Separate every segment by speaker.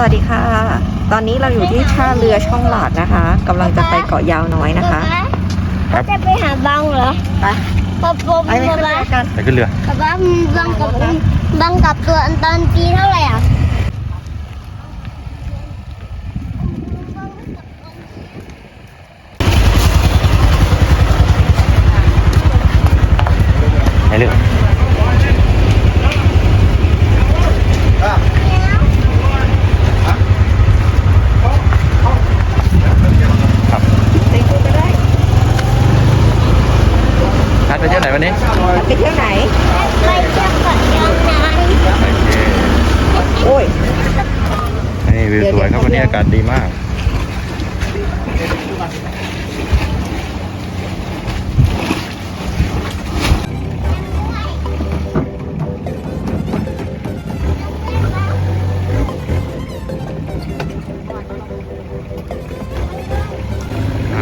Speaker 1: สวัสดีค่ะ ตอนนี้เราอยู่ที่ท่าเรือช่องหลาดนะคะกำลังจะไปเกาะยาวน้อยนะคะ
Speaker 2: ป๊าจะไปหาบังเหรอ
Speaker 1: ไป
Speaker 2: ป๊าป๊า
Speaker 1: ไปไปขึ้นเรือกัน
Speaker 3: ไปขึ้นเรือ
Speaker 2: ป๊าป๊าบังกับบังกับตัวอันตอนปีเท่าไหร่อะ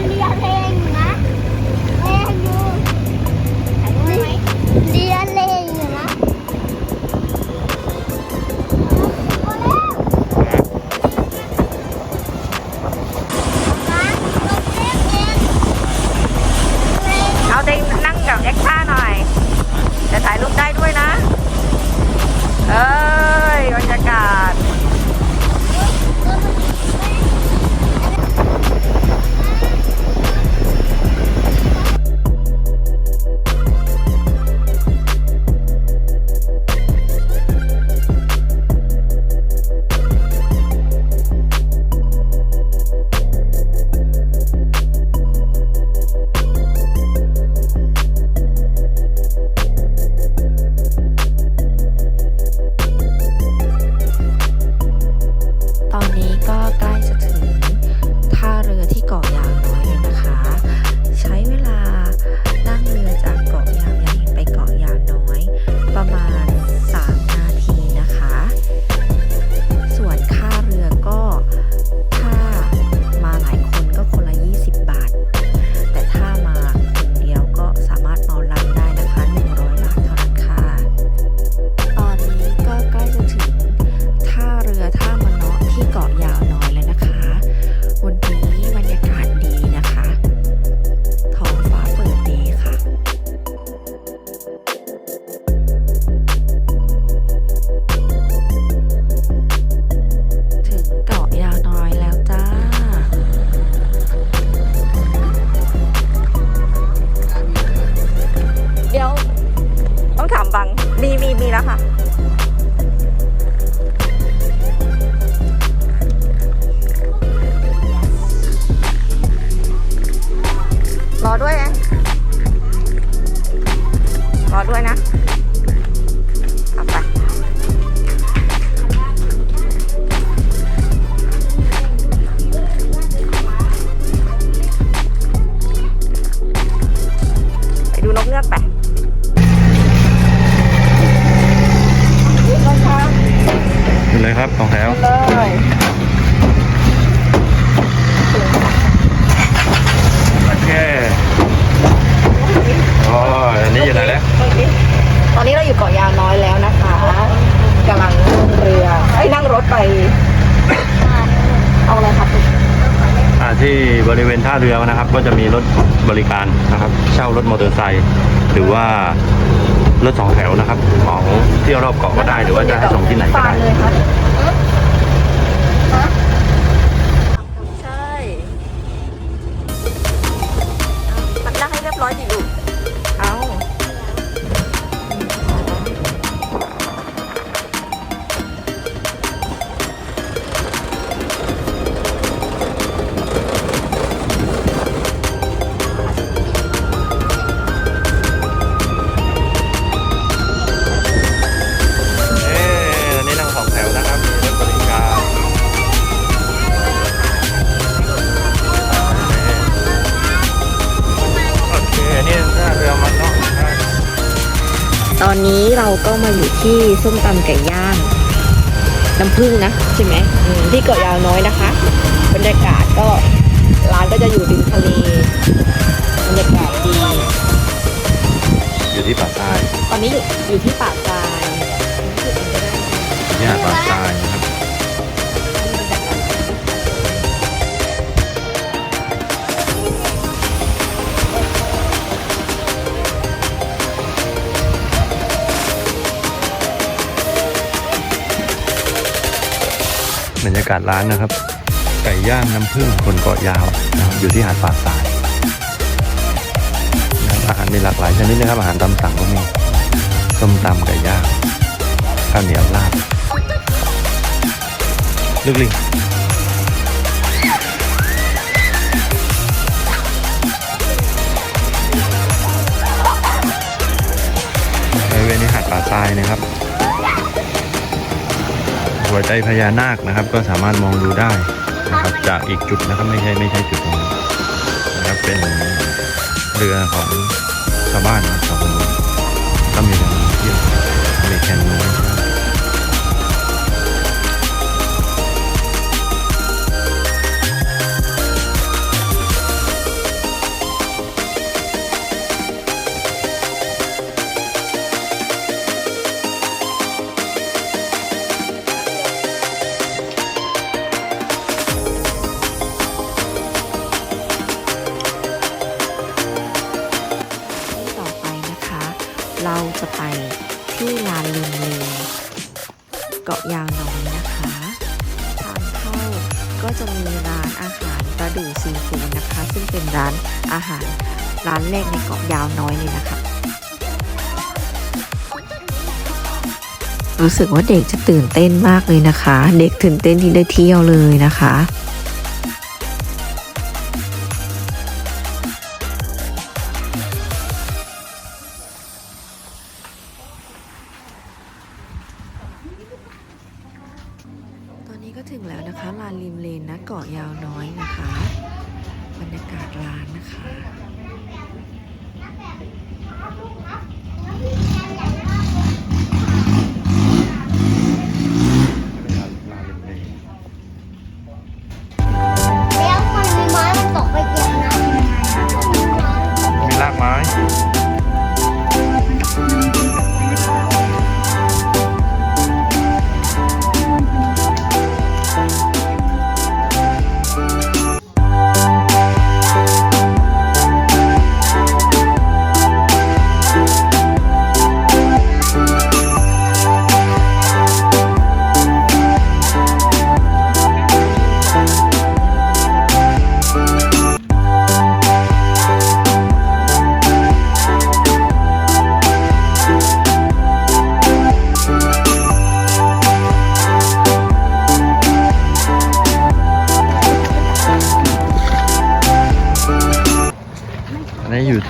Speaker 2: ำเบ
Speaker 1: ริเวณท่าเรือนะครับ ก็จะมีรถบริกา
Speaker 3: รนะ
Speaker 1: ครับ
Speaker 3: เช่ารถมอเตอร์ไซค์หรือว่ารถสองแถวนะครับของเที่ยวรอบเกาะก็ได้ หรือว่าจะให้ส่งที่ไหนก็ได้
Speaker 1: ก็มา
Speaker 3: อ
Speaker 1: ยู่ที่ส้มตำไก่ย่างน้ำผึ้งนะใช่ไหมอืมที่เกาะยาวน้อยนะคะ บรรยากาศก็ร้านก็จะอยู่ริมทะเลบรรยากาศดี
Speaker 3: อยู่ที่ป่าทราย
Speaker 1: ตอนนี้อยู่อยู่ที่ปากทราย
Speaker 3: เนี่ยป่าทราย รรยากาศร้านนะครับ ไก่ย่างน้ำผึ้งคนเกาะยาวนะครับอยู่ที่หาดป่าสายอาหารมีหลากหลายชนิดนะครับ อาหารตามสั่งก็มีส้มตำไก่ย่างข้าวเหนียวลาบลึกลิงบริเวณนี้หาดป่าทรายนะครับ หัวใจพญานาคนะครับ ก็สามารถมองดูได้นะครับจากอีกจุดนะครับไม่ใช่ไม่ใช่จุดตรงนี้นะครับเป็นเรือของชาวบ้านนะครับชาวประมก็มีการเที่ยวมีแข่งเรือ
Speaker 2: ที่ เราจะไปที่ลานลิมเลเกาะยาวน้อยนะคะทางเข้าก็จะมีร้านอาหารปลาดูซีฟู้ดนะคะ ซึ่งเป็นร้านอาหารร้านแรกในเกาะยาวน้อยเลยนะคะ รู้สึกว่าเด็กจะตื่นเต้นมากเลยนะคะ เด็กตื่นเต้นที่ได้เที่ยวเลยนะคะ ก็ถึงแล้วนะคะลานริมเลนนะเกาะยาวน้อยนะคะ บรรยากาศร้านนะคะ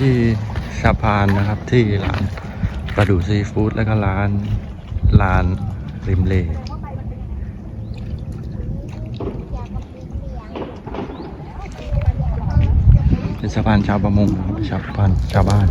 Speaker 3: ที่สะพานนะครับที่ร้านปลาดูซีฟู้ดแล้วก็ร้านร้านริมเลเป็นสะพานชาวประมงนะครับชาวบ้านชาวบ้าน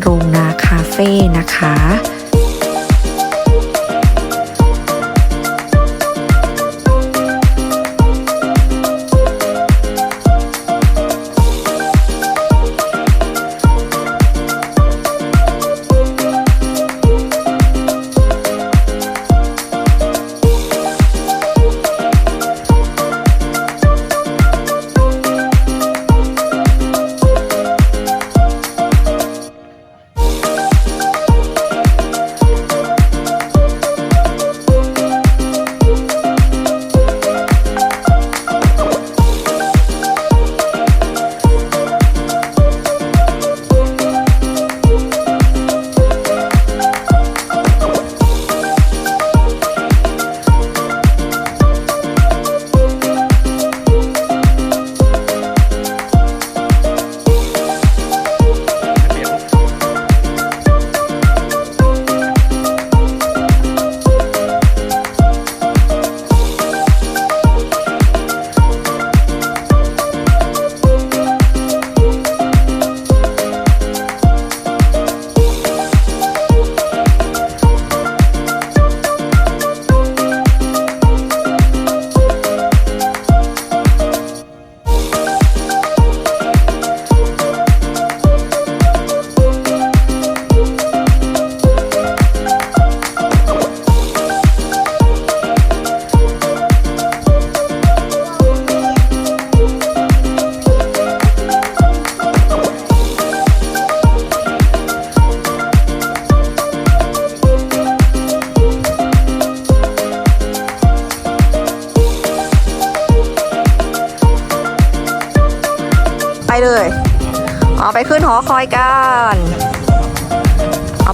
Speaker 1: โรงนาคาเฟ่นะคะ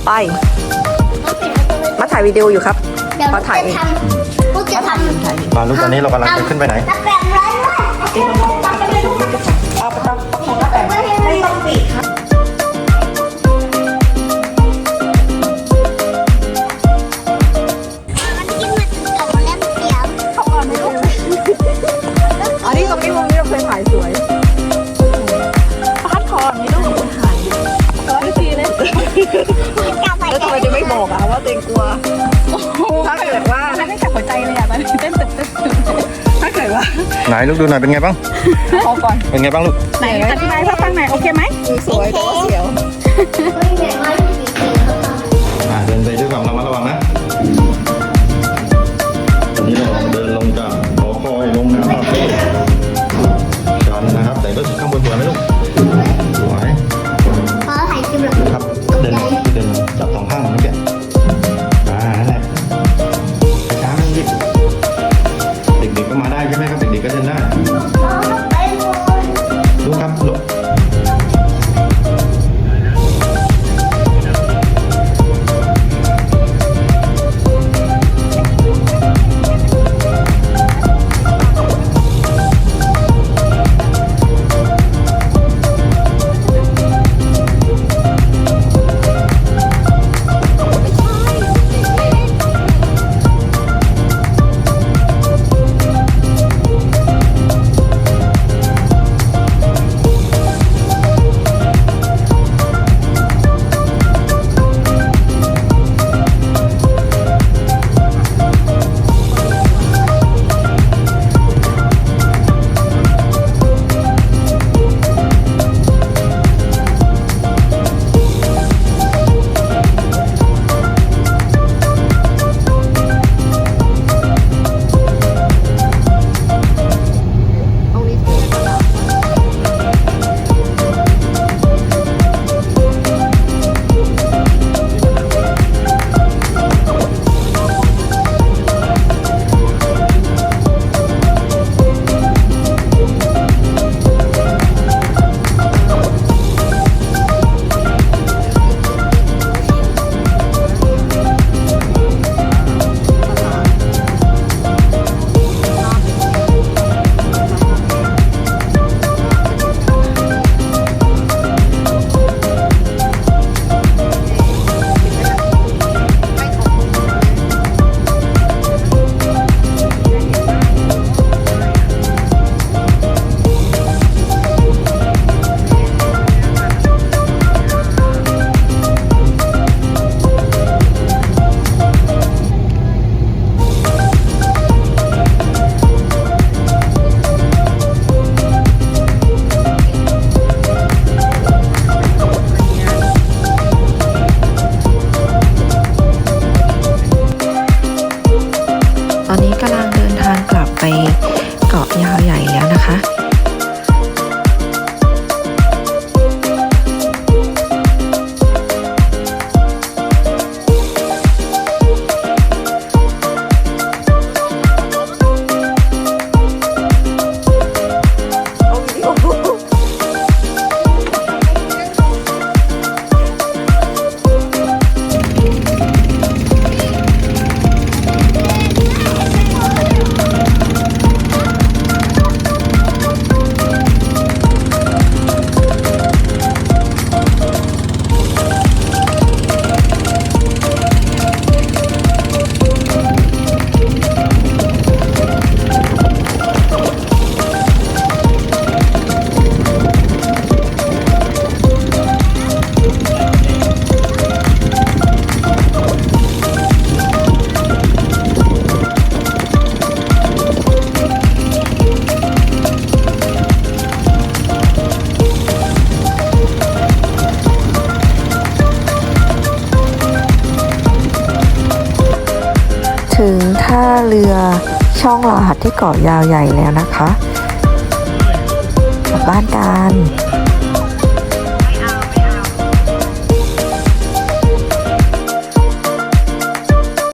Speaker 1: ไป มาถ่ายวิดีโออยู่ครับ
Speaker 2: เดี๋ยว
Speaker 1: มาถ่ายเอง
Speaker 2: ลูกจะทำลูกจะทำ
Speaker 3: มาลูกตอนนี้เรากำลังจะขึ้นไปไหน
Speaker 2: ตะแกรงร้อนด้วย ว่า
Speaker 1: ตัวเองกลัวถ้าเกิดว่า
Speaker 4: ไม่จับหัวใจเลยอะตอนนี้เต้นตึกตึก
Speaker 1: ถ้าเกิดว่า
Speaker 3: ไหนลูกดูหน่อยเป็นไงบ้าง
Speaker 4: พอก่อน
Speaker 3: เป็นไงบ้างลูก
Speaker 4: ไหนอธิบายให้ฟังหน่อยโอเคไหม
Speaker 1: สวยแต่ว่าเสียว
Speaker 2: ช่องรหัสที่เกาะยาวใหญ่แล้วนะคะกลับบ้านกัน